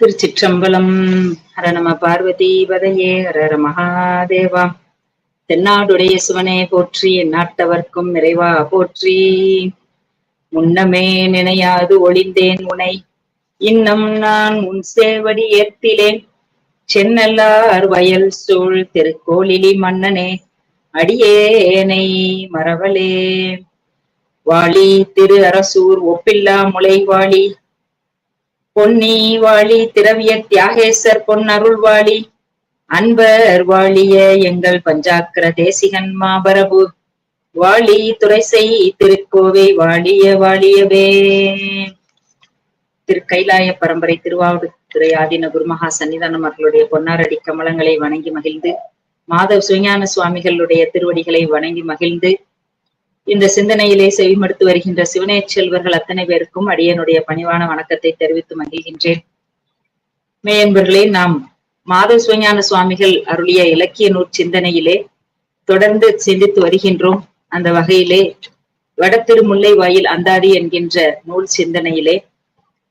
திருச்சிற்றம்பலம். ஹர நம பார்வதி பதையே ஹர மகாதேவா. தென்னாடுடைய சிவனே போற்றி நாட்டவர்க்கும் நிறைவா போற்றி. முன்னமே நினையாது ஒளிந்தேன் உனை. இன்னம் நான் உன் சேவடி ஏற்பிலேன். சென்னல்லார் வயல் சூழ் திருக்கோளிலி மன்னனே அடியேனை மறவலே. வாளி திரு அரசூர் ஒப்பில்லா முளைவாளி பொன்னி வாழி திரவிய தியாகேசர் பொன்னருள் வாழி அன்பர் வாழிய எங்கள் பஞ்சாக்கர தேசிகன் மாபரபு. வாழி துரைசை திருக்கோவை வாழிய வாழியவே திரு கைலாய பரம்பரை திருவாவடுதுறை ஆதீன குருமகா சன்னிதானம் அவர்களுடைய பொன்னாரடி கமலங்களை வணங்கி மகிழ்ந்து மாதவ் சுஞான சுவாமிகளுடைய திருவடிகளை வணங்கி மகிழ்ந்து இந்த சிந்தனையிலே செவிமடுத்து வருகின்ற சிவனே செல்வர்கள் அத்தனை பேருக்கும் அடியனுடைய பணிவான வணக்கத்தை தெரிவித்து மகிழ்கின்றேன். மேயன்பர்களே நாம் மாத சுவஞான சுவாமிகள் அருளிய இலக்கிய நூற் சிந்தனையிலே தொடர்ந்து சிந்தித்து வருகின்றோம். அந்த வகையிலே வடத்திருமுல்லை வாயில் அந்தாதி என்கின்ற நூல் சிந்தனையிலே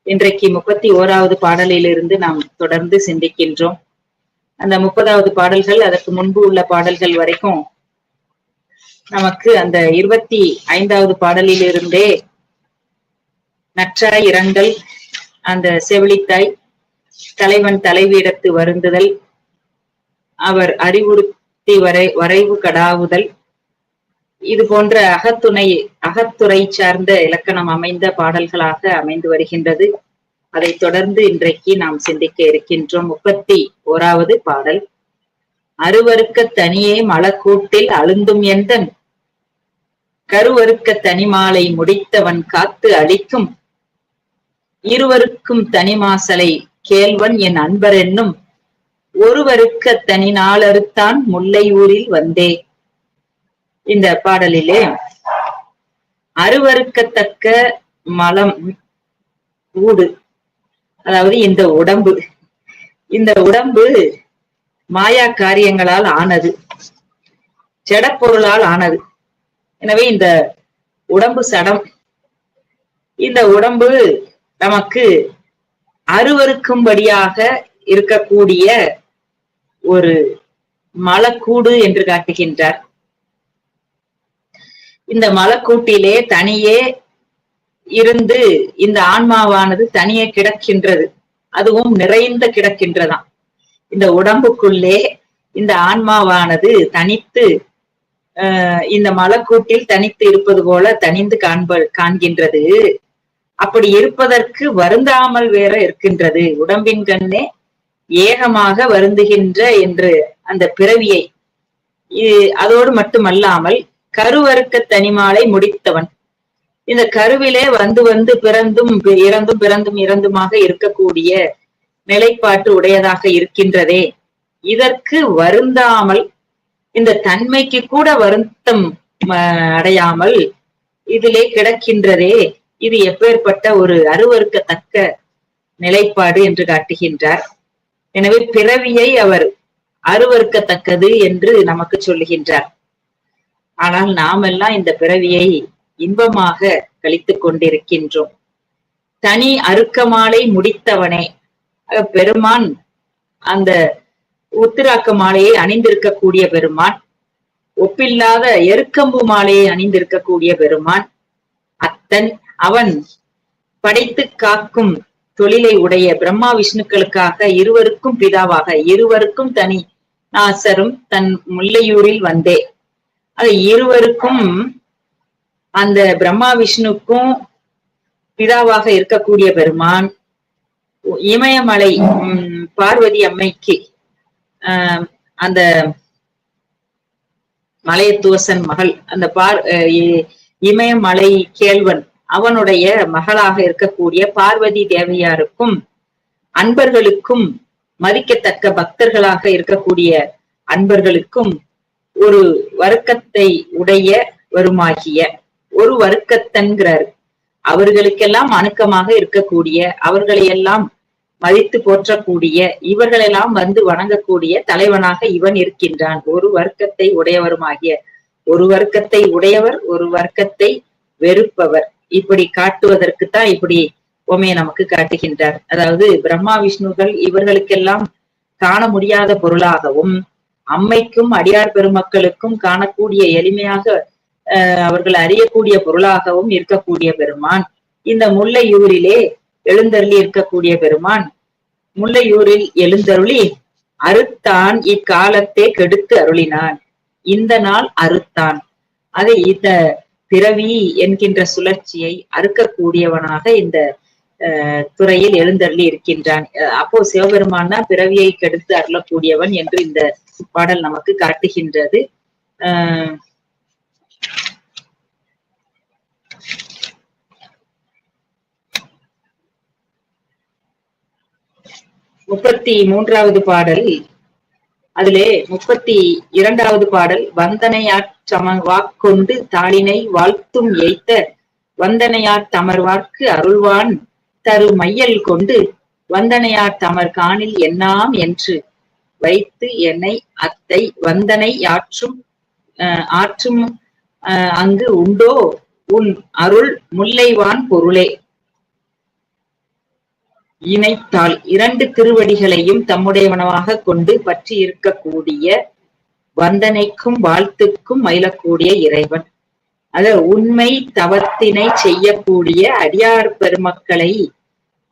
இன்றைக்கு முப்பத்தி ஓராவது பாடலிலிருந்து நாம் தொடர்ந்து சிந்திக்கின்றோம். அந்த முப்பதாவது பாடல்கள் அதற்கு முன்பு உள்ள பாடல்கள் வரைக்கும் நமக்கு அந்த இருபத்தி ஐந்தாவது பாடலிலிருந்தே நற்றாய் இரங்கல் அந்த செவிலித்தாய் தலைவன் தலைவீடத்து வருந்துதல் அவர் அறிவுறுத்தி வரை வரைவு கடாவுதல். இது போன்ற அகத்துணை அகத்துறை சார்ந்த இலக்கணம் அமைந்த பாடல்களாக அமைந்து வருகின்றது. அதைத் தொடர்ந்து இன்றைக்கு நாம் சிந்திக்க இருக்கின்றோம் முப்பத்தி ஓராவது பாடல். அருவருக்க தனியே மலக்கூட்டில் அழுந்தும் எந்தன் கருவருக்க தனிமாலை முடித்தவன் காத்து அளிக்கும். இருவருக்கும் தனிமாசலை கேள்வன் என் அன்பர் என்னும். ஒருவருக்க தனி நாளறுத்தான் முல்லையூரில் வந்தே. இந்த பாடலிலே அருவருக்கத்தக்க மலம் ஊடு அதாவது இந்த உடம்பு இந்த உடம்பு மாயா காரியங்களால் ஆனது ஜடப்பொருளால் ஆனது. எனவே இந்த உடம்பு சடம் இந்த உடம்பு நமக்கு அருவருக்கும்படியாக இருக்கக்கூடிய ஒரு மலக்கூடு என்று காட்டுகின்றார். இந்த மலக்கூட்டிலே தனியே இருந்து இந்த ஆன்மாவானது தனியே கிடக்கின்றது. அதுவும் நிறைந்த கிடக்கின்றதாம். இந்த உடம்புக்குள்ளே இந்த ஆன்மாவானது தனித்து இந்த மலக்கூட்டில் தனித்து இருப்பது போல தனிந்து காண்ப காண்கின்றது. அப்படி இருப்பதற்கு வருந்தாமல் வேற இருக்கின்றது. உடம்பின் கண்ணே ஏகமாக வருந்துகின்ற என்று அந்த பிறவியை. அதோடு மட்டுமல்லாமல் கருவறுக்க தனிமாலை முடித்தவன். இந்த கருவிலே வந்து வந்து பிறந்தும் இறந்தும் பிறந்தும் இறந்துமாக இருக்கக்கூடிய நிலைப்பாட்டு உடையதாக இருக்கின்றதே. இதற்கு வருந்தாமல் இந்த தன்மைக்கு கூட வருத்தம் அடையாமல் இதிலே கிடக்கின்றதே. இது எப்பேற்பட்ட ஒரு அருவறுக்கத்தக்க நிலைப்பாடு என்று காட்டுகின்றார். எனவே பிறவியை அவர் அருவறுக்கத்தக்கது என்று நமக்கு சொல்லுகின்றார். ஆனால் நாமெல்லாம் இந்த பிறவியை இன்பமாக கழித்துக் கொண்டிருக்கின்றோம். தனி அருக்கமாலை முடித்தவனே. பெருமான் அந்த உத்திராக்க மாலையை அணிந்திருக்கக்கூடிய பெருமான் ஒப்பில்லாத எருக்கம்பு மாலையை அணிந்திருக்கக்கூடிய பெருமான் அத்தன் அவன் படைத்து காக்கும் தொழிலை உடைய பிரம்மா விஷ்ணுக்களுக்காக இருவருக்கும் பிதாவாக இருவருக்கும் தனி நாசரும் தன் முல்லையூரில் வந்தே. அது இருவருக்கும் அந்த பிரம்மா விஷ்ணுக்கும் பிதாவாக இருக்கக்கூடிய பெருமான் இமயமலை பார்வதி அம்மைக்கு அந்த மலையத்துவசன் மகள் அந்த பார் இமயமலை கேள்வன் அவனுடைய மகளாக இருக்கக்கூடிய பார்வதி தேவையாருக்கும் அன்பர்களுக்கும் மதிக்கத்தக்க பக்தர்களாக இருக்கக்கூடிய அன்பர்களுக்கும் ஒரு வருக்கத்தை உடைய வருமாகிய ஒரு வர்க்கத்தன்கிறார். அவர்களுக்கெல்லாம் அணுக்கமாக இருக்கக்கூடிய அவர்களையெல்லாம் மதித்து போற்றக்கூடிய இவர்களெல்லாம் வந்து வணங்கக்கூடிய தலைவனாக இவன் இருக்கின்றான். ஒரு வர்க்கத்தை உடையவருமாகிய ஒரு வர்க்கத்தை உடையவர் ஒரு வர்க்கத்தை வெறுப்பவர். இப்படி காட்டுவதற்குத்தான் இப்படி உமையை நமக்கு காட்டுகின்றார். அதாவது பிரம்மா விஷ்ணுகள் இவர்களுக்கெல்லாம் காண முடியாத பொருளாகவும் அம்மைக்கும் அடியார் பெருமக்களுக்கும் காணக்கூடிய எளிமையாக அவர்கள் அறியக்கூடிய பொருளாகவும் இருக்கக்கூடிய பெருமான். இந்த முல்லையூரிலே எழுந்தருளி இருக்கக்கூடிய பெருமான். முல்லையூரில் எழுந்தருளி அறுத்தான் இக்காலத்தே கெடுத்து அருளினான். இந்த நாள் அறுத்தான். அதை இந்த பிறவி என்கின்ற சுழற்சியை அறுக்கக்கூடியவனாக இந்த துறையில் எழுந்தருளி இருக்கின்றான். அஹ், அப்போ சிவபெருமான் தான் பிறவியை கெடுத்து அருளக்கூடியவன் என்று இந்த பாடல் நமக்கு காட்டுகின்றது ஆஹ் முப்பத்தி மூன்றாவது பாடல். அதிலே முப்பத்தி இரண்டாவது பாடல் வந்தனையாற்றம வாக்கொண்டு தாளினை வாழ்த்தும் ஏய்த்த வந்தனையார் தமர் அருள்வான் தரு மையல் கொண்டு வந்தனையார் தமர் காணில் என்னாம் என்று வைத்து என்னை அத்தை வந்தனை ஆற்றும் ஆற்றும் அஹ், அங்கு உண்டோ உன் அருள் முல்லைவான் பொருளே. இணைத்தால் இரண்டு திருவடிகளையும் தம்முடையவனமாக கொண்டு பற்றி இருக்கக்கூடிய வந்தனைக்கும் வாழ்த்துக்கும் மயிலக்கூடிய இறைவன். அத உண்மை தவத்தினை செய்யக்கூடிய அடியார் பெருமக்களை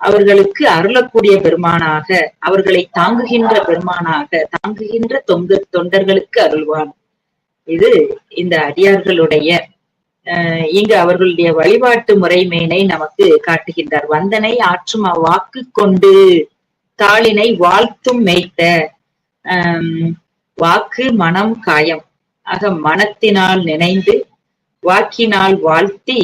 அவர்களுக்கு அருளக்கூடிய பெருமானாக அவர்களை தாங்குகின்ற பெருமானாக தாங்குகின்ற தொங்கு தொண்டர்களுக்கு அருள்வான். இது இந்த அடியார்களுடைய இங்கு அவர்களுடைய வழிபாட்டு முறைமையினை நமக்கு காட்டுகின்றார். வந்தனை ஆற்றும் அவ்வாக்கு கொண்டு தாளினை வாழ்த்தும் மேய்த்த வாக்கு மனம் காயம். ஆக மனத்தினால் நினைந்து வாக்கினால் வாழ்த்தி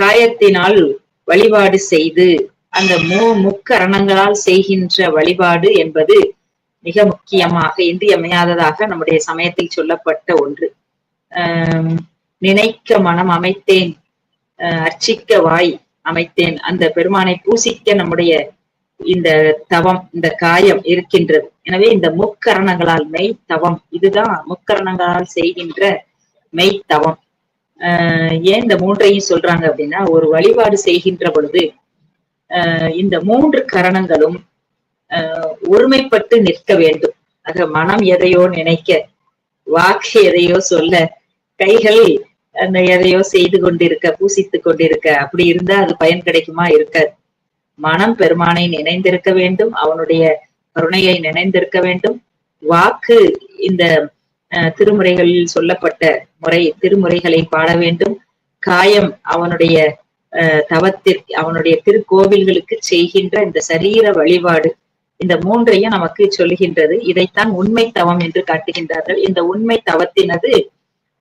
காயத்தினால் வழிபாடு செய்து அந்த மூ முக்கரணங்களால் செய்கின்ற வழிபாடு என்பது மிக முக்கியமாக இன்றியமையாததாக நம்முடைய சமயத்தில் சொல்லப்பட்ட ஒன்று. ஆஹ் நினைக்க மனம் அமைத்தேன் அர்ச்சிக்க வாய் அமைத்தேன். அந்த பெருமானை பூசிக்க நம்முடைய இந்த தவம் இந்த காயம் இருக்கின்றது. எனவே இந்த முக்கரணங்களால் மெய் தவம் இதுதான் முக்கரணங்களால் செய்கின்ற மெய் தவம். ஆஹ் ஏன் இந்த மூன்றையும் சொல்றாங்க அப்படின்னா ஒரு வழிபாடு செய்கின்ற பொழுது ஆஹ் இந்த மூன்று கரணங்களும் ஆஹ் ஒருமைப்பட்டு நிற்க வேண்டும். ஆக மனம் எதையோ நினைக்க வாக்கு எதையோ சொல்ல கைகள் எதையோ செய்து கொண்டிருக்க பூசித்துக் கொண்டிருக்க அப்படி இருந்தா அது பயன் கிடைக்குமா? இருக்காது. மனம் பெருமானை நினைந்திருக்க வேண்டும் அவனுடைய கருணையை நினைந்திருக்க வேண்டும். வாக்கு இந்த திருமுறைகளில் சொல்லப்பட்ட முறை திருமுறைகளை பாட வேண்டும். காயம் அவனுடைய அஹ், தவத்திற்கு அவனுடைய திருக்கோவில்களுக்கு செய்கின்ற இந்த சரீர வழிபாடு இந்த மூன்றையும் நமக்கு சொல்லுகின்றது இதைத்தான் உண்மை தவம் என்று காட்டுகின்றார்கள். இந்த உண்மை தவத்தினது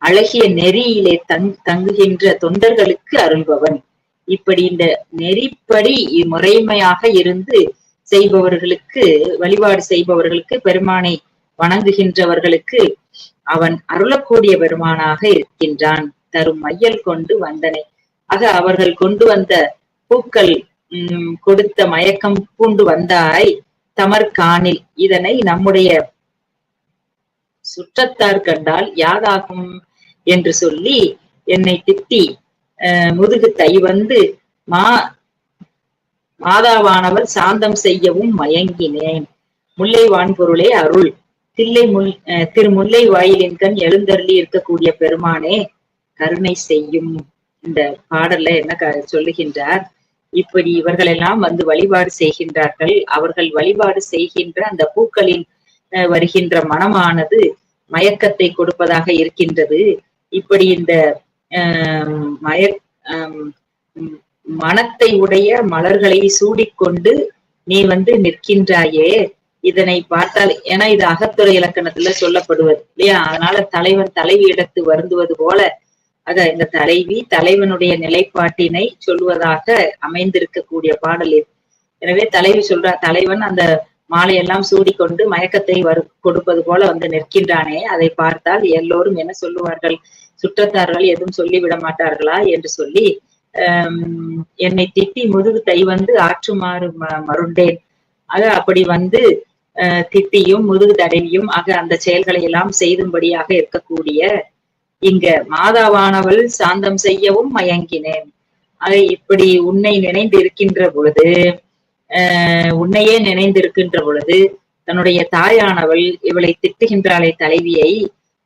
அழகிய நெறியிலே தங் தங்குகின்ற தொண்டர்களுக்கு அருள்பவன். இப்படி இந்த நெறிப்படி முறைமையாக இருந்து செய்பவர்களுக்கு வழிபாடு செய்பவர்களுக்கு பெருமானை வணங்குகின்றவர்களுக்கு அவன் அருளக்கூடிய பெருமானாக இருக்கின்றான். தரும் மையல் கொண்டு வந்தனை. ஆக அவர்கள் கொண்டு வந்த பூக்கள் உம் கொடுத்த மயக்கம் பூண்டு வந்தாய் தமர்கானில் இதனை நம்முடைய சுற்றத்தார் கண்டால் யாதாகும்? என்று சொல்லி என்னை திட்டி முதுகு தை வந்து மா மாதாவானவள் சாந்தம் செய்யவும் மயங்கினேன். முல்லை வான்பொருளே அருள். தில்லை முல் திரு முல்லை வாயிலின் கண் எழுந்தருளி இருக்கக்கூடிய பெருமானே கருணை செய்யும். இந்த பாடல்ல என்ன சொல்லுகின்றார்? இப்படி இவர்கள் எல்லாம் வந்து வழிபாடு செய்கின்றார்கள். அவர்கள் வழிபாடு செய்கின்ற அந்த பூக்களில் வருகின்ற மனமானது மயக்கத்தை கொடுப்பதாக இருக்கின்றது. இப்படி இந்த ஆஹ் மய மனத்தை உடைய மலர்களை சூடிக்கொண்டு நீ வந்து நிற்கின்றாயே இதனை பார்த்தால் ஏன்னா இது அகத்துறை இலக்கணத்துல சொல்லப்படுவது இல்லையா? அதனால தலைவன் தலைவி இடத்து வருந்துவது போல அத இந்த தலைவி தலைவனுடைய நிலைப்பாட்டினை சொல்வதாக அமைந்திருக்கக்கூடிய பாடல் இது. எனவே தலைவி சொல்றா தலைவன் அந்த மாலையெல்லாம் சூடிக்கொண்டு மயக்கத்தை வரு கொடுப்பது போல வந்து நிற்கின்றானே அதை பார்த்தால் எல்லோரும் என்ன சொல்லுவார்கள்? சுற்றத்தார்கள் எதுவும் சொல்லிவிட மாட்டார்களா என்று சொல்லி ஆஹ் என்னை திட்டி முதுகு தை வந்து ஆற்றுமாறு ம- மருண்டேன். அது அப்படி வந்து ஆஹ் திட்டியும் முதுகு தடவியும் ஆக அந்த செயல்களை எல்லாம் செய்தும்படியாக இருக்கக்கூடிய இங்க மாதாவானவள் சாந்தம் செய்யவும் மயங்கினேன். ஆக இப்படி உன்னை நினைந்து இருக்கின்ற பொழுது ஆஹ் உன்னையே நினைந்திருக்கின்ற பொழுது தன்னுடைய தாயானவள் இவளை திட்டுகின்றாளே தலைவியை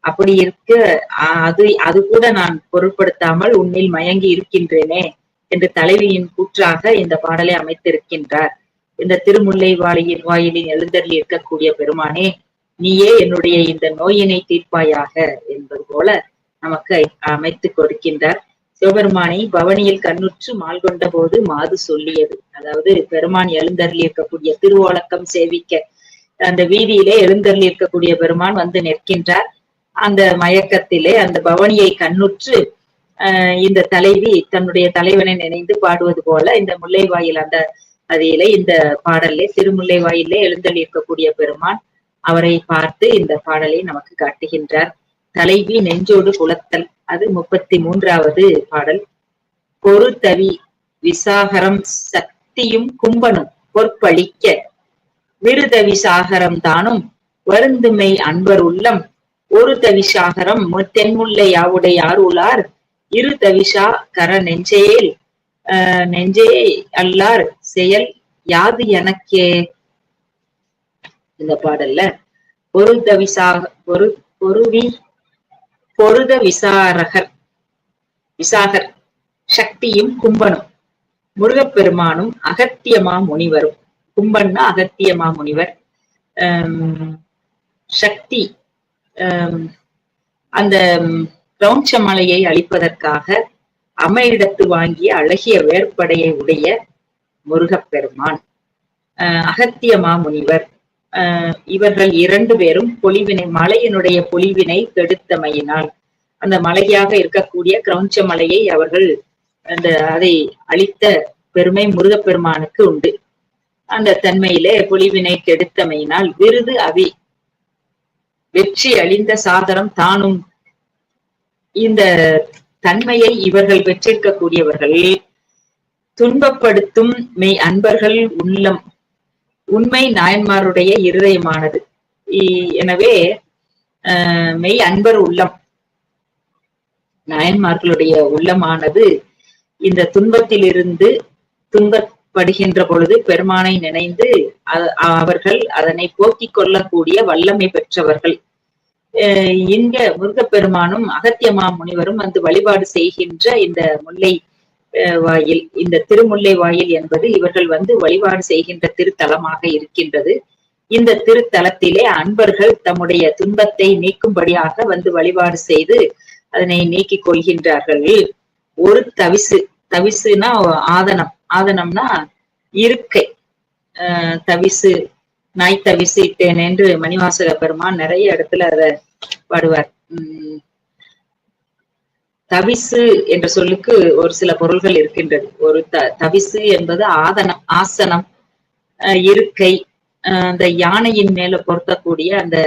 அப்படி இருக்க அது அது கூட நான் பொருட்படுத்தாமல் உன்னில் மயங்கி இருக்கின்றேனே என்று தலைவியின் கூற்றாக இந்த பாடலை அமைத்திருக்கின்றார். இந்த திருமுல்லை வாயிலின் வாயிலின் இருக்கக்கூடிய பெருமானே நீயே என்னுடைய இந்த நோயினை தீர்ப்பாயாக என்பது போல நமக்கு அமைத்து கொடுக்கின்றார். சிவபெருமானை பவனியில் கண்ணுற்று மால் கொண்ட போது மாது சொல்லியது. அதாவது பெருமான் எழுந்தருளி இருக்கக்கூடிய திருவோலக்கம் சேவிக்க அந்த வீதியிலே எழுந்தருளி இருக்கக்கூடிய பெருமான் வந்து நிற்கின்றார். அந்த மயக்கத்திலே அந்த பவனியை கண்ணுற்று இந்த தலைவி தன்னுடைய தலைவனை நினைந்து பாடுவது போல இந்த முல்லைவாயில் அந்த அதிலே இந்த பாடலே திருமுல்லை வாயிலே இருக்கக்கூடிய பெருமான் அவரை பார்த்து இந்த பாடலை நமக்கு காட்டுகின்றார். தலைவி நெஞ்சோடு குலத்தல் அது முப்பத்தி மூன்றாவது பாடல் பொறுத்தவி விசாகரம் சக்தியும் கும்பனும் பொற்பழிக்க விருதவி சாகரம் தானும் வருந்துமை அன்பர் உள்ளம் ஒரு தவிசாகரம் தென்முல்லை யாவுடைய இரு தவிஷா கர நெஞ்சேல் ஆஹ் நெஞ்சே அல்லார் செயல் யாது எனக்கே? இந்த பாடல்ல பொரு விசாக பொரு பொருவி பொருத விசாரகர் விசாகர் சக்தியும் கும்பனும் முருகப்பெருமானும் அகத்தியமா முனிவரும். கும்பன்னா அகத்தியமா முனிவர். சக்தி அந்த பிரௌஞ்ச மலையை அழிப்பதற்காக அம்மையிடத்து வாங்கிய அழகிய வேற்படையை உடைய முருகப்பெருமான் ஆஹ் மாமுனிவர் ஆஹ் இவர்கள் இரண்டு பேரும் பொலிவினை மலையினுடைய பொலிவினை கெடுத்தமையினால் அந்த மலையாக இருக்கக்கூடிய கிரௌஞ்ச மலையை அவர்கள் அந்த அதை அழித்த பெருமை முருகப்பெருமானுக்கு உண்டு. அந்த தன்மையிலே பொலிவினை கெடுத்தமையினால் விருது அவி வெற்றி அழிந்த சாதனம் தானும். இந்த தன்மையை இவர்கள் பெற்றிருக்கக்கூடியவர்கள். துன்பப்படுத்தும் மெய் அன்பர்கள் உள்ளம். உண்மை நாயன்மாருடைய இருதயமானது. எனவே மெய் அன்பர் உள்ளம். நாயன்மார்களுடைய உள்ளமானது இந்த துன்பத்திலிருந்து துன்பப்படுகின்ற பொழுது பெருமானை நினைந்து அவர்கள் அதனை போக்கிக் கொள்ளக்கூடிய வல்லமை பெற்றவர்கள். இங்க முருகப்பெருமானும் அகத்தியமா முனிவரும் வந்து வழிபாடு செய்கின்ற இந்த முல்லை வாயில் இந்த திருமுல்லை வாயில் என்பது இவர்கள் வந்து வழிபாடு செய்கின்ற திருத்தலமாக இருக்கின்றது. இந்த திருத்தலத்திலே அன்பர்கள் தம்முடைய துன்பத்தை நீக்கும்படியாக வந்து வழிபாடு செய்து அதனை நீக்கிக் கொள்கின்றார்கள். ஒரு தவிசு தவிசுனா ஆதனம் ஆதனம்னா இருக்கை. ஆஹ் தவிசு நாய் தவிசு இட்டேன் என்று மணிவாசக பெருமான் நிறைய இடத்துல அதை பாடுவார். உம் தவிசு என்ற சொல்லுக்கு ஒரு சில பொருள்கள் இருக்கின்றது. ஒரு த தவிசு என்பது ஆதனம் ஆசனம் இருக்கை அந்த யானையின் மேல பொருத்தக்கூடிய அந்த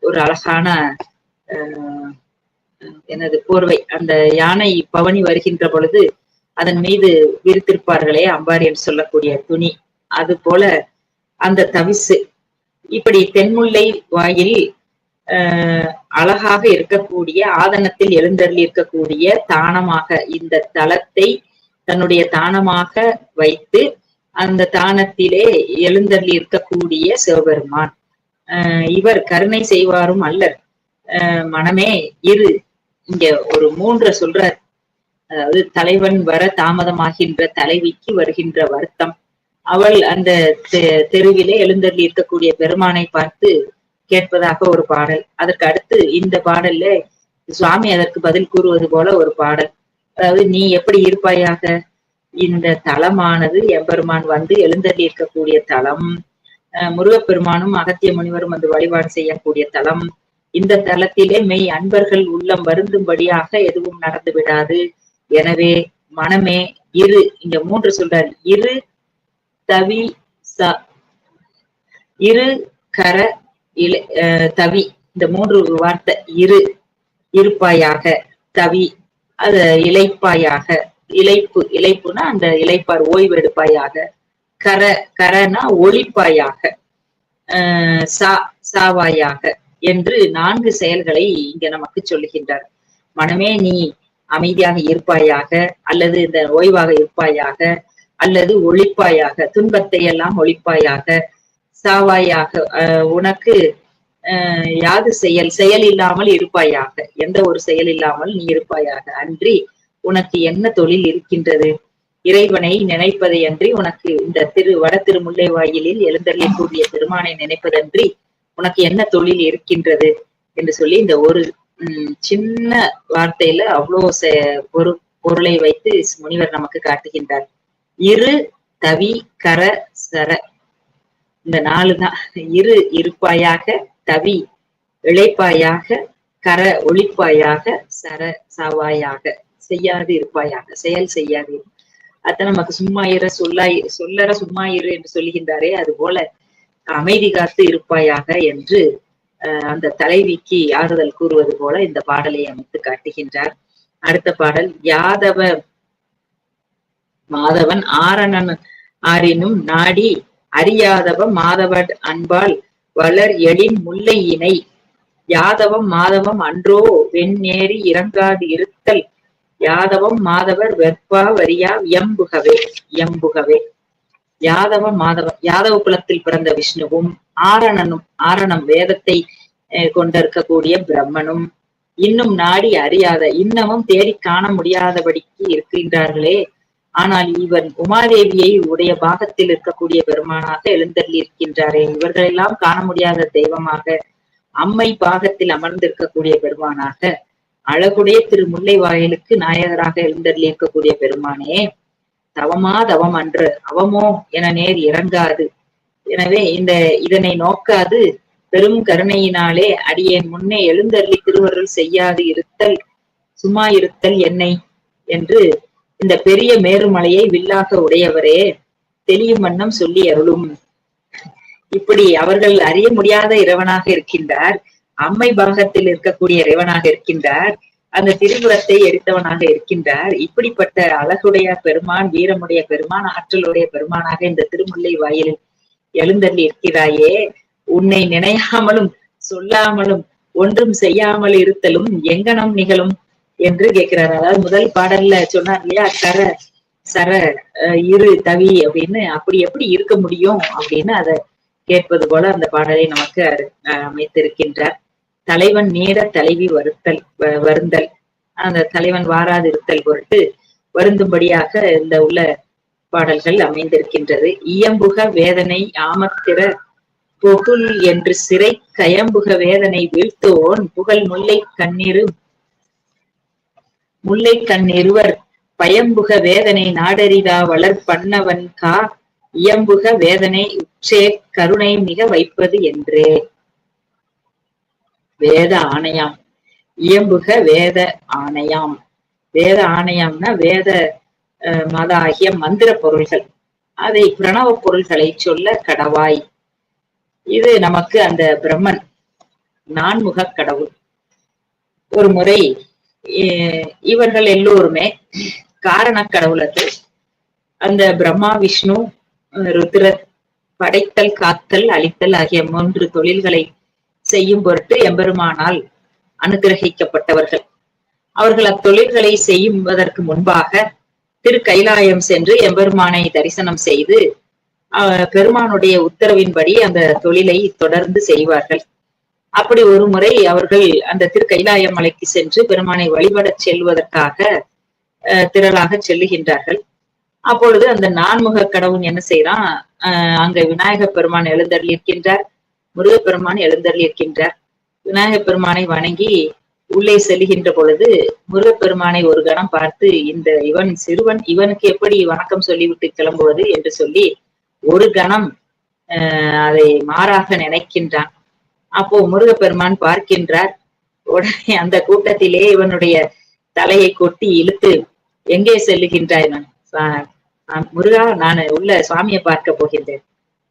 ஒரு அழகான எனது போர்வை. அந்த யானை பவனி வருகின்ற பொழுது அதன் மீது விரித்திருப்பார்களே அம்பாரி என்று சொல்லக்கூடிய துணி. அது போல அந்த தவிசு. இப்படி தென்முல்லை வாயில் அழகாக இருக்கக்கூடிய ஆதனத்தில் எழுந்தருளி இருக்கக்கூடிய தானமாக இந்த தலத்தை தன்னுடைய தானமாக வைத்து அந்த தானத்திலே எழுந்தருளி இருக்கக்கூடிய சிவபெருமான். இவர் கருணை செய்வாரும் அல்லர். அஹ் மனமே இரு. இங்க ஒரு மூன்ற சொல்றார். அதாவது தலைவன் வர தாமதமாகின்ற தலைவிக்கு வருகின்ற வருத்தம். அவள் அந்த தெருவிலே எழுந்தருளி இருக்கக்கூடிய பெருமானை பார்த்து கேட்பதாக ஒரு பாடல். அதற்கு அடுத்து இந்த பாடல்ல சுவாமி அதற்கு பதில் கூறுவது போல ஒரு பாடல். அதாவது நீ எப்படி இருப்பாயாக? இந்த தலமானது எம்பெருமான் வந்து எழுந்தள்ளி இருக்கக்கூடிய தலம் முருகப்பெருமானும் அகத்திய முனிவரும் வந்து வழிபாடு செய்யக்கூடிய தலம். இந்த தலத்திலே மெய் அன்பர்கள் உள்ளம் வருந்தும்படியாக எதுவும் நடந்து விடாது. எனவே மனமே இரு. இங்க மூன்று சொல்றார். இரு தவி ச இரு கர இலை தவி இந்த மூன்று வார்த்தை இரு இருப்பாயாக தவி அத இழைப்பாயாக இழைப்பு இழைப்புனா அந்த இழைப்பார் ஓய்வு எடுப்பாயாக கர கரனா ஒளிப்பாயாக ஆஹ் சா சாவாயாக என்று நான்கு செயல்களை இங்க நமக்கு சொல்லுகின்றார். மனமே நீ அமைதியாக இருப்பாயாக அல்லது இந்த ஓய்வாக இருப்பாயாக அல்லது ஒழிப்பாயாக துன்பத்தை எல்லாம் ஒழிப்பாயாக சாவாயாக உனக்கு யாது செயல் செயல் இல்லாமல் இருப்பாயாக. எந்த ஒரு செயல் இல்லாமல் நீ இருப்பாயாக. அன்றி உனக்கு என்ன தொழில் இருக்கின்றது? இறைவனை நினைப்பதை அன்றி உனக்கு இந்த திரு வட திருமுல்லை வாயிலில் எழுந்தருளக்கூடிய பெருமானை நினைப்பதன்றி உனக்கு என்ன தொழில் இருக்கின்றது? என்று சொல்லி இந்த ஒரு உம் சின்ன வார்த்தையில அவ்வளோ செ- பொரு பொருளை வைத்து முனிவர் நமக்கு காட்டுகின்றார். இரு தவி கர சர இந்த நாலு தான். இரு இருப்பாயாக தவி இழைப்பாயாக கர ஒழிப்பாயாக சர சாவாயாக. செய்யாது இருப்பாயாக செயல் செய்யாது. இரு. நமக்கு சும்மா இரு சொல்லாய் சொல்லற சும்மா இரு என்று சொல்லுகின்றாரே அது போல அமைதி காத்து இருப்பாயாக என்று அஹ், அந்த தலைவிக்கு ஆறுதல் கூறுவது போல இந்த பாடலை அமைத்து காட்டுகின்றார். அடுத்த பாடல் யாதவ மாதவன் ஆரணன் ஆரினும் நாடி அறியாதவம் மாதவன் அன்பால் வளர் எழின் முல்லை இணை யாதவம் மாதவம் அன்றோ வெண்ணேறி இறங்காது இருத்தல். யாதவம் மாதவர் வெற்பா வரியா எம்புகவே எம்புகவே யாதவம் மாதவன் யாதவ குலத்தில் பிறந்த விஷ்ணுவும் ஆரணனும் ஆரணம் வேதத்தை அஹ், கொண்டிருக்கக்கூடிய பிரம்மனும் இன்னும் நாடி அறியாத இன்னமும் தேடி காண முடியாதபடிக்கு இருக்கின்றார்களே. ஆனால் இவன் உமாதேவியை உடைய பாகத்தில் இருக்கக்கூடிய பெருமானாக எழுந்தள்ளி இருக்கின்றாரே இவர்களெல்லாம் காண முடியாத தெய்வமாக அம்மை பாகத்தில் அமர்ந்திருக்கக்கூடிய பெருமானாக அழகுடைய திரு முல்லை வாயிலுக்கு நாயகராக எழுந்தள்ளி இருக்கக்கூடிய பெருமானே தவமா தவம் அன்று அவமோ என நேர் இறங்காது. எனவே இந்த இதனை நோக்காது பெரும் கருணையினாலே அடியேன் முன்னே எழுந்தருளி திருவருள் செய்யாது இருத்தல் சும்மா இருத்தல் என்னை என்று இந்த பெரிய மேருமலையை வில்லாக உடையவரே தெளியும் வண்ணம் சொல்லி அருளும். இப்படி அவர்கள் அறிய முடியாத இறைவனாக இருக்கின்றார் அம்மை பாகத்தில் இருக்கக்கூடிய இறைவனாக இருக்கின்றார் அந்த திரிபுரத்தை எரித்தவனாக இருக்கின்றார் இப்படிப்பட்ட அழகுடைய பெருமான் வீரமுடைய பெருமான் ஆற்றலுடைய பெருமானாக இந்த திருமுல்லை வாயிலில் எழுந்தள்ளி இருக்கிறாயே உன்னை நினையாமலும் சொல்லாமலும் ஒன்றும் செய்யாமல் இருத்தலும் எங்கனம் நிகழும் என்று கேட்கிறாரு. அதாவது முதல் பாடல்ல சொன்னார் இல்லையா சர சர இரு தவி அப்படின்னு. அப்படி எப்படி இருக்க முடியும் அப்படின்னு அதை கேட்பது போல அந்த பாடலை நமக்கு அமைத்திருக்கின்றார். தலைவன் நீட தலைவி வருத்தல் வருந்தல். அந்த தலைவன் வாராதிருத்தல் பொருட்டு வருந்தும்படியாக இந்த உள்ள பாடல்கள் அமைந்திருக்கின்றது. இயம்புக வேதனை ஆமத்திர பொகுல் என்று சிறை கயம்புக வேதனை வீழ்த்தோன் புகழ் முல்லை கண்ணீரு முல்லை இருவர் பயம்புக வேதனை நாடரிதா வளர் பண்ணவன் கா? இயம்புக வேதனை உச்சே கருணை மிக வைப்பது என்றே. வேத ஆணையாம். இயம்புக வேத ஆணையாம். வேத ஆணையம்னா வேத அஹ், மத ஆகிய மந்திர பொருள்கள். அதை பிரணவ பொருள்களை சொல்ல கடவாய். இது நமக்கு அந்த பிரம்மன் நான்முக கடவுள். ஒரு முறை இவர்கள் எல்லோருமே காரண கடவுளர்கள் அந்த பிரம்மா விஷ்ணு ருத்ர படைத்தல் காத்தல் அழித்தல் ஆகிய மூன்று தொழில்களை செய்யும் பொருட்டு எம்பெருமானால் அனுகிரகிக்கப்பட்டவர்கள். அவர்கள் அத்தொழில்களை செய்யுவதற்கு முன்பாக திரு கைலாயம் சென்று எம்பெருமானை தரிசனம் செய்து அஹ், பெருமானுடைய உத்தரவின்படி அந்த தொழிலை தொடர்ந்து செய்வார்கள். அப்படி ஒரு முறை அவர்கள் அந்த திரு கைலாய மலைக்கு சென்று பெருமானை வழிபடச் செல்வதற்காக அஹ், திரளாக செல்லுகின்றார்கள். அப்பொழுது அந்த நான்முக கடவுள் என்ன செய்யறான் அங்க விநாயக பெருமான் எழுந்தருளியிருக்கின்றார் முருகப்பெருமான் எழுந்தருளியிருக்கின்றார். விநாயக பெருமானை வணங்கி உள்ளே செல்லுகின்ற பொழுது முருகப்பெருமானை ஒரு கணம் பார்த்து இந்த இவன் சிறுவன் இவனுக்கு எப்படி வணக்கம் சொல்லிவிட்டு கிளம்புவது? என்று சொல்லி ஒரு கணம் அதை மாறாக நினைக்கின்றான். அப்போ முருகப்பெருமான் பார்க்கின்றார். உடனே அந்த கூட்டத்திலே இவனுடைய தலையை கொட்டி இழுத்து எங்கே செல்லுகின்றாய் நான் முருகா நான் உள்ள சுவாமியை பார்க்க போகின்றேன்.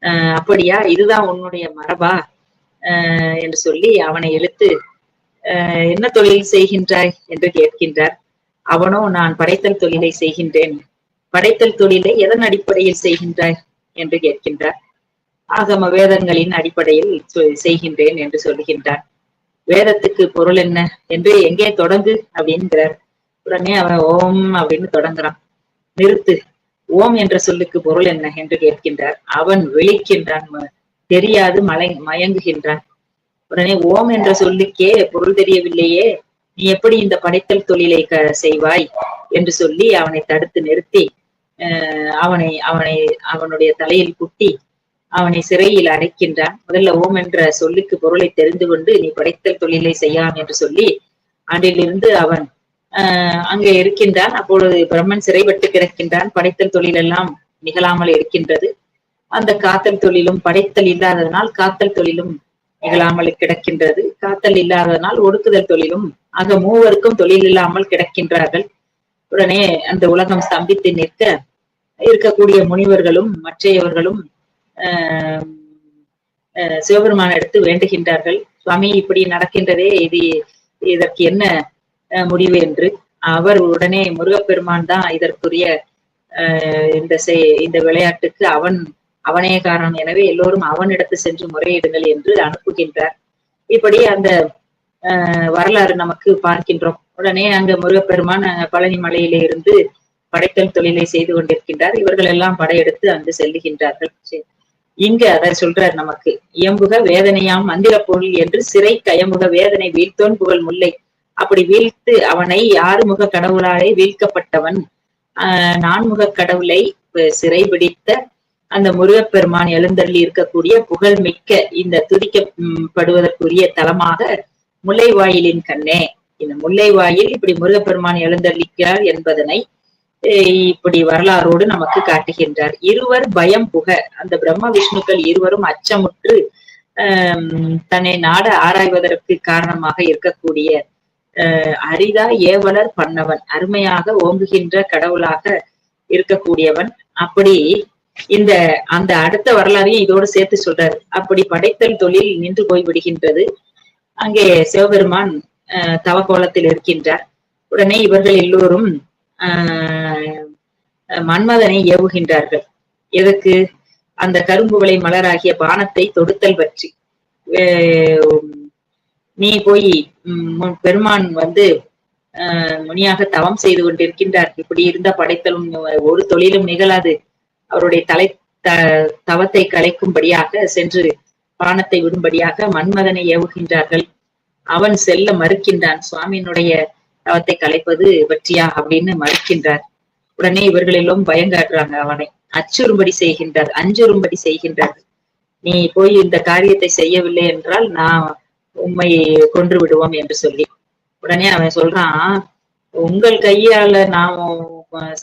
ஆஹ் அப்படியா? இதுதான் உன்னுடைய மரபா? ஆஹ் என்று சொல்லி அவனை இழுத்து ஆஹ் என்ன தொழில் செய்கின்றாய்? என்று கேட்கின்றார். அவனோ நான் படைத்தல் தொழிலை செய்கின்றேன். படைத்தல் தொழிலை எதன் அடிப்படையில் செய்கின்றாய்? என்று கேட்கின்றார். ஆகம வேதங்களின் அடிப்படையில் செய்கின்றேன் என்று சொல்கின்றான் வேதத்துக்கு பொருள் என்ன? என்று எங்கே தொடங்கு? அப்படின்கிறார். உடனே அவன் ஓம் அப்படின்னு தொடங்குறான். நிறுத்து. ஓம் என்ற சொல்லுக்கு பொருள் என்ன என்று கேட்கின்றார். அவன் விழிக்கின்றான். தெரியாது மலை மயங்குகின்றான். உடனே ஓம் என்ற சொல்லுக்கே பொருள் தெரியவில்லையே. நீ எப்படி இந்த படைத்தல் தொழிலை க- செய்வாய்? என்று சொல்லி அவனை தடுத்து நிறுத்தி அஹ் அவனை அவனை அவனுடைய தலையில் குட்டி அவனை சிறையில் அடைக்கின்றான். முதல்ல ஓம் என்ற சொல்லுக்கு பொருளை தெரிந்து கொண்டு நீ படைத்தல் தொழிலை செய்யலாம் என்று சொல்லி அன்றிலிருந்து அவன் ஆஹ் அங்கே இருக்கின்றான். அப்பொழுது பிரம்மன் சிறைப்பட்டு கிடக்கின்றான். படைத்தல் தொழில் எல்லாம் நிகழாமல் இருக்கின்றது. அந்த காத்தல் தொழிலும் படைத்தல் இல்லாததனால் காத்தல் தொழிலும் நிகழாமல் கிடக்கின்றது. காத்தல் இல்லாததனால் ஒடுக்குதல் தொழிலும் ஆக மூவருக்கும் தொழில் இல்லாமல் கிடக்கின்றார்கள். உடனே அந்த உலகம் ஸ்தம்பித்து நிற்க இருக்கக்கூடிய முனிவர்களும் மற்றையவர்களும் சிவபெருமான எடுத்து வேண்டுகின்றார்கள். சுவாமி இப்படி நடக்கின்றதே இது இதற்கு என்ன முடிவு என்று. அவர் உடனே முருகப்பெருமான் தான் இதற்குரிய இந்த இந்த விளையாட்டுக்கு அவன் அவனே காரணம். எனவே எல்லோரும் அவனிடத்து சென்று முறையிடுங்கள் என்று அனுப்புகின்றார். இப்படி அந்த ஆஹ் வரலாறு நமக்கு பார்க்கின்றோம். உடனே அங்க முருகப்பெருமான் பழனி மலையிலே இருந்து படைத்தல் தொழிலை செய்து கொண்டிருக்கின்றார். இவர்கள் எல்லாம் படையெடுத்து அங்கு செல்லுகின்றார்கள். சரி. இங்கு அதை சொல்றார் நமக்கு இயம்புக வேதனையாம் மந்திர பொருள் என்று சிறை கயமுக வேதனை வீழ்த்தோன் புகழ் முல்லை. அப்படி வீழ்த்து அவனை ஆறுமுக கடவுளாலே வீழ்க்கப்பட்டவன்? ஆஹ் நான்முக கடவுளை சிறை பிடித்த அந்த முருகப்பெருமான் எழுந்தள்ளி இருக்கக்கூடிய புகழ் மிக்க இந்த துதிக்கப்படுவதற்குரிய தலமாக முல்லைவாயிலின் கண்ணே. இந்த முல்லைவாயில் இப்படி முருகப்பெருமான் எழுந்தள்ளிக்கிறார் என்பதனை இப்படி வரலாறோடு நமக்கு காட்டுகின்றார். இருவர் பயம் புக. அந்த பிரம்ம விஷ்ணுக்கள் இருவரும் அச்சமுற்று ஆஹ் தன்னை நாட ஆராய்வதற்கு காரணமாக இருக்கக்கூடிய அரிதா ஏவலர் பண்ணவன் அருமையாக ஓங்குகின்ற கடவுளாக இருக்கக்கூடியவன். அப்படி இந்த அந்த அடுத்த வரலாறையும் இதோடு சேர்த்து சொல்றாரு. அப்படி படைத்தல் தொழில் நின்று போய்விடுகின்றது. அங்கே சிவபெருமான் தவ தவக்கோலத்தில் இருக்கின்றார். உடனே இவர்கள் எல்லோரும் ஆஹ் மன்மதனை ஏவுகின்றார்கள். எதற்கு? அந்த கரும்பு கரும்புவளை மலராகிய பானத்தை தொடுத்தல் பற்றி. நீ போய் உம் பெருமான் வந்து ஆஹ் முனியாக தவம் செய்து கொண்டிருக்கின்றார். இப்படி இருந்த படைத்தலும் ஒரு தொழிலும் நிகழாது. அவருடைய தலை த தவத்தை கலைக்கும்படியாக சென்று பானத்தை விடும்படியாக மன்மதனை ஏவுகின்றார்கள். அவன் செல்ல மறுக்கின்றான். சுவாமியினுடைய தவத்தை கலைப்பது பற்றியா? அப்படின்னு மறுக்கின்றார். உடனே இவர்கள் எல்லாம் பயங்காட்டுறாங்க அவனை. அச்சுறும்படி செய்கின்றார் அஞ்சுறும்படி செய்கின்றார். நீ போய் இந்த காரியத்தை செய்யவில்லை என்றால் நான் உண்மை கொன்று விடுவோம் என்று சொல்லி. உடனே அவன் சொல்றான் உங்கள் கையால நாம்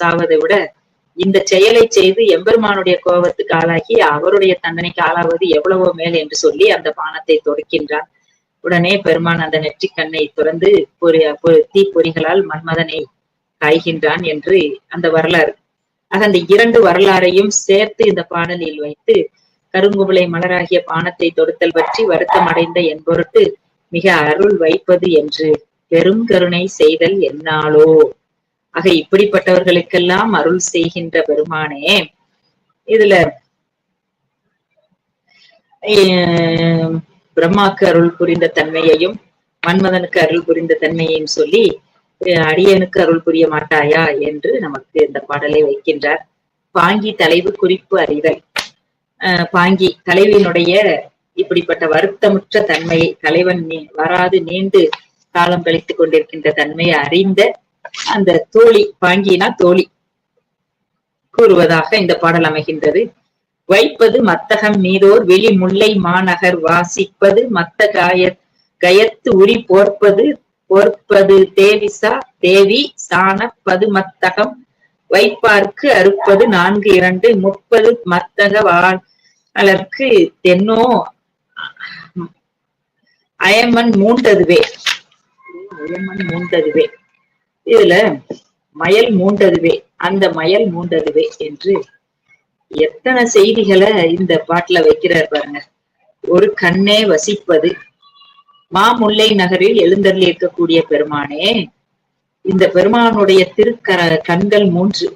சாவதை விட இந்த செயலை செய்து எம்பெருமானுடைய கோபத்துக்கு ஆளாகி அவருடைய தண்டனைக்கு ஆளாவது எவ்வளவோ மேல் என்று சொல்லி அந்த பானத்தை தொடுக்கின்றான். உடனே பெருமான் அந்த நெற்றிக் கண்ணை துறந்து பொறி பொ- தீப்பொறிகளால் மன்மதனை காய்கின்றான் என்று அந்த வரலாறு. ஆக அந்த இரண்டு வரலாறையும் சேர்த்து இந்த பாடலில் வைத்து கருங்குவளை மலராகிய பானத்தை தொடுத்தல் பற்றி வருத்தம் அடைந்த என் பொருட்டு மிக அருள் வைப்பது என்று பெரும் கருணை செய்தல் என்னாலோ? ஆக இப்படிப்பட்டவர்களுக்கெல்லாம் அருள் செய்கின்ற பெருமானே இதுல பிரம்மாக்கு அருள் புரிந்த தன்மையையும் மன்மதனுக்கு அருள் புரிந்த தன்மையையும் சொல்லி அடியனுக்கு அருள் புரிய மாட்டாயா என்று நமக்கு இந்த பாடலை வைக்கின்றார். பாங்கி தலைவு குறிப்பு அறிதல். பாங்கி தலைவியினுடைய இப்படிப்பட்ட வருத்தமுற்ற தன்மையை தலைவன் நீ- வராது நீண்டு காலம் கழித்துக் கொண்டிருக்கின்ற தன்மையை அறிந்த அந்த தோழி பாங்கினா தோழி கூறுவதாக இந்த பாடல் அமைகின்றது. வைப்பது மத்தகம் மீதோர் வெளி முல்லை மாநகர் வாசிப்பது மத்த காய கயத்து உரி போர்ப்பது போர்ப்பது தேவிசா தேவி சாண பதுமத்தகம் வைப்பார்க்கு அறுப்பது நான்கு இரண்டு முப்பது மத்தக வாழற்கு தென்னோ அயமன் மூண்டதுவே. அயமன் மூண்டதுவே. இதுல மயல் மூண்டதுவே. அந்த மயல் மூண்டதுவே என்று எத்தனை செய்திகளை இந்த பாட்டுல வைக்கிறார் பாருங்க. ஒரு கண்ணே வசிப்பது மாமுல்லை நகரில் எழுந்தருளி இருக்கக்கூடிய பெருமானே இந்த பெருமானுடைய திருக்கர கண்கள் மூன்று.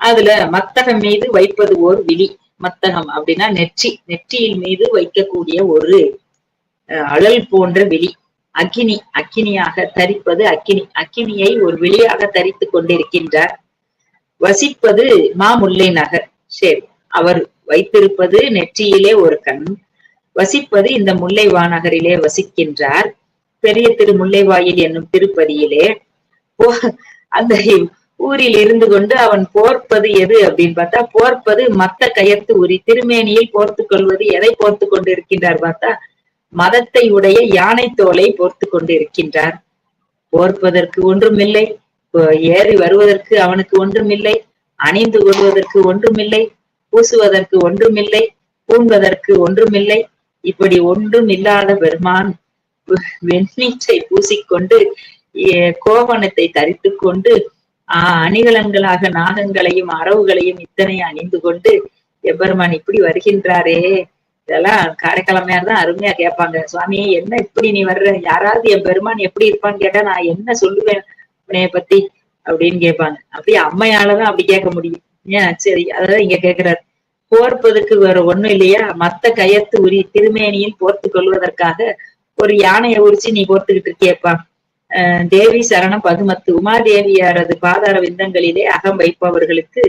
அதுல மத்தகம் மீது வைப்பது ஓர் விழி. மத்தகம் அப்படின்னா நெற்றி. நெற்றியின் மீது வைக்கக்கூடிய ஒரு அழல் போன்ற விழி. அக்கினி. அக்கினியாக தரிப்பது அக்கினி. அக்கினியை ஒரு விழியாக தரித்து கொண்டிருக்கின்றார். வசிப்பது மாமுல்லை நகர். சரி அவர் வைத்திருப்பது நெற்றியிலே ஒரு கண். வசிப்பது இந்த முல்லை வானகரிலே வசிக்கின்றார். பெரிய திரு முல்லைவாயில் என்னும் திருப்பதியிலே. அந்த ஊரில் இருந்து கொண்டு அவன் போர்ப்பது எது அப்படின்னு பார்த்தா போர்ப்பது மத்த கயத்து உரி திருமேனியில் போர்த்துக் கொள்வது எதை போர்த்து கொண்டு இருக்கின்றார் பார்த்தா மதத்தை உடைய யானை தோலை போர்த்து கொண்டு இருக்கின்றார் போர்ப்பதற்கு ஒன்றுமில்லை. ஏறி வருவதற்கு அவனுக்கு ஒன்றுமில்லை. அணிந்து கொள்வதற்கு ஒன்றுமில்லை. பூசுவதற்கு ஒன்றுமில்லை. பூண்பதற்கு ஒன்றுமில்லை. இப்படி ஒன்றும் இல்லாத பெருமான் வெண்ணீச்சை வெண்ணீற்றை பூசிக்கொண்டு ஏ- கோவணத்தை தரித்து கொண்டு ஆஹ் அணிகலன்களாக நாகங்களையும் அரவுகளையும் இத்தனை அணிந்து கொண்டு எம்பெருமான் இப்படி வருகின்றாரே. இதெல்லாம் காரைக்கிழமையார் தான் அருமையா கேட்பாங்க. சுவாமி என்ன இப்படி நீ வர்ற? யாராவது என் பெருமான் எப்படி இருப்பான்னு கேட்டா நான் என்ன சொல்லுவேன் உன்னைய பத்தி? அப்படின்னு கேட்பாங்க. அப்படியே அம்மையாலதான் அப்படி கேட்க முடியும். ஏன்? சரி அதான் இங்க கேக்குறாரு போர்ப்பதற்கு வேற ஒண்ணும் இல்லையா? மத்த கயத்து உரி திருமேனியில் போர்த்து கொள்வதற்காக ஒரு யானையை உரிச்சு நீ போர்த்துக்கிட்டு இருக்கியப்பா. தேவி சரணம் பதுமத்து. உமாதேவியாரது பாதார விந்தங்களிலே அகம் வைப்பவர்களுக்கு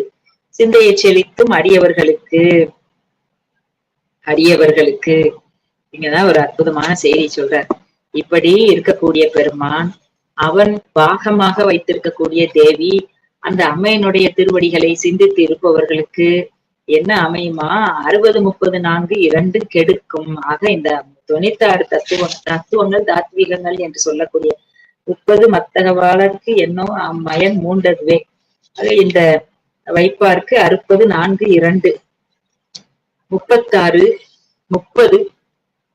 சிந்தையை செழித்தும் அடியவர்களுக்கு. அடியவர்களுக்கு. இங்கதான் ஒரு அற்புதமான செய்தி சொல்றார். இப்படி இருக்கக்கூடிய பெருமான் அவன் பாகமாக வைத்திருக்கக்கூடிய தேவி அந்த அம்மையினுடைய திருவடிகளை சிந்தித்து இருப்பவர்களுக்கு என்ன அமையுமா? அறுபது முப்பது நான்கு இரண்டு கெடுக்கும். ஆக இந்த துணித்தாறு தத்துவம் தத்துவங்கள் தாத்வீகங்கள் என்று சொல்லக்கூடிய முப்பது மத்தகவாளருக்கு என்னோ அம்மயன் மூண்டதுவே. ஆக இந்த வைப்பார்க்கு அறுப்பது நான்கு இரண்டு முப்பத்தாறு முப்பது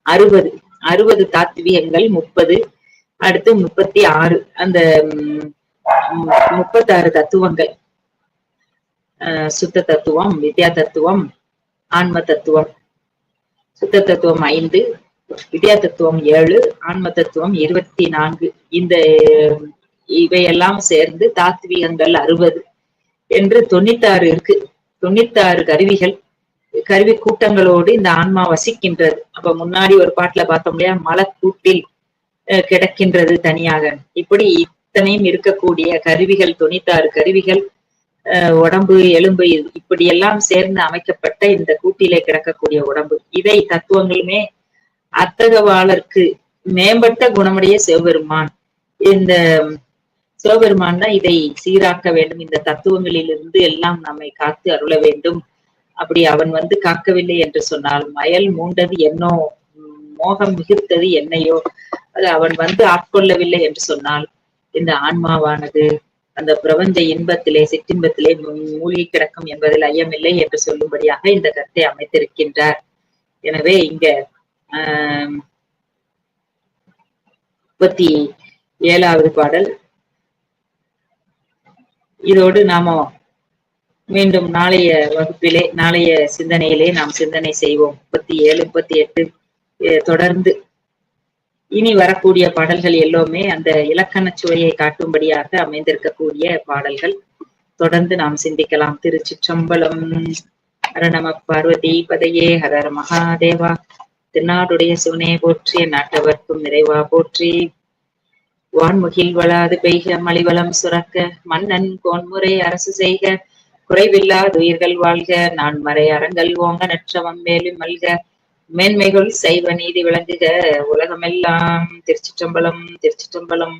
அறுபது. அறுபது தாத்வீகங்கள் முப்பது. அடுத்து முப்பத்தி ஆறு. அந்த முப்பத்தாறு தத்துவங்கள். சுத்த தத்துவம் வித்யா தத்துவம் ஆன்ம தத்துவம். சுத்த தத்துவம் ஐந்து வித்யா தத்துவம் ஏழு ஆன்ம தத்துவம் இருபத்தி நான்கு. இந்த இவையெல்லாம் சேர்ந்து தாத்வீகங்கள் அறுபது என்று தொண்ணூத்தாறு இருக்கு. தொண்ணூத்தாறு கருவிகள் கருவி கூட்டங்களோடு இந்த ஆன்மா வசிக்கின்றது. அப்ப முன்னாடி ஒரு பாட்டுல பார்த்தோம் இல்லையா? மலக்கூட்டில் அஹ், கிடக்கின்றது தனியாக. இப்படி இத்தனையும் இருக்கக்கூடிய கருவிகள் தொண்ணூத்தாறு கருவிகள் உடம்பு எலும்பு இப்படியெல்லாம் சேர்ந்து அமைக்கப்பட்ட இந்த கூட்டிலே கிடக்கக்கூடிய உடம்பு. இதை தத்துவங்களுமே அத்தகவாளருக்கு மேம்பட்ட குணமுடைய சிவபெருமான். இந்த சிவபெருமான் தான் இதை சீராக்க வேண்டும். இந்த தத்துவங்களிலிருந்து எல்லாம் நம்மை காத்து அருள வேண்டும். அப்படி அவன் வந்து காக்கவில்லை என்று சொன்னால் மயல் மூண்டது என்னோ உம், மோகம் மிகுத்தது என்னையோ. அது அவன் வந்து ஆட்கொள்ளவில்லை என்று சொன்னால் இந்த ஆன்மாவானது அந்த பிரபஞ்ச இன்பத்திலே சிற்றின்பத்திலே மூழ்கி கிடக்கும் என்பதில் ஐயமில்லை என்று சொல்லும்படியாக இந்த கருத்தை அமைத்திருக்கின்றார். எனவே இங்க ஆஹ் முப்பத்தி ஏழாவது பாடல். இதோடு நாம மீண்டும் நாளைய வகுப்பிலே நாளைய சிந்தனையிலே நாம் சிந்தனை செய்வோம். முப்பத்தி ஏழு முப்பத்தி எட்டு தொடர்ந்து இனி வரக்கூடிய பாடல்கள் எல்லோருமே அந்த இலக்கண சுவையை காட்டும்படியாக அமைந்திருக்கக்கூடிய பாடல்கள். தொடர்ந்து நாம் சிந்திக்கலாம். திருச்சிற்றம்பலம் அரணம பார்வதி பதையே ஹரர் மகாதேவா திருநாடுடைய சிவனே போற்றி நாட்டவர்க்கும் நிறைவா போற்றி. வான்முகில் வளாது பெய்க மலிவளம் சுரக்க மன்னன் கோன்முறை அரசு செய்க குறைவில்லாத உயிர்கள் வாழ்க நான் மறை அறங்கள் ஓங்க நற்றவம் மேலும் மல்க மேன்மைகள் சைவ நீதி விளங்குக. உலகமெல்லாம் திருச்சிற்றம்பலம் திருச்சிற்றம்பலம்.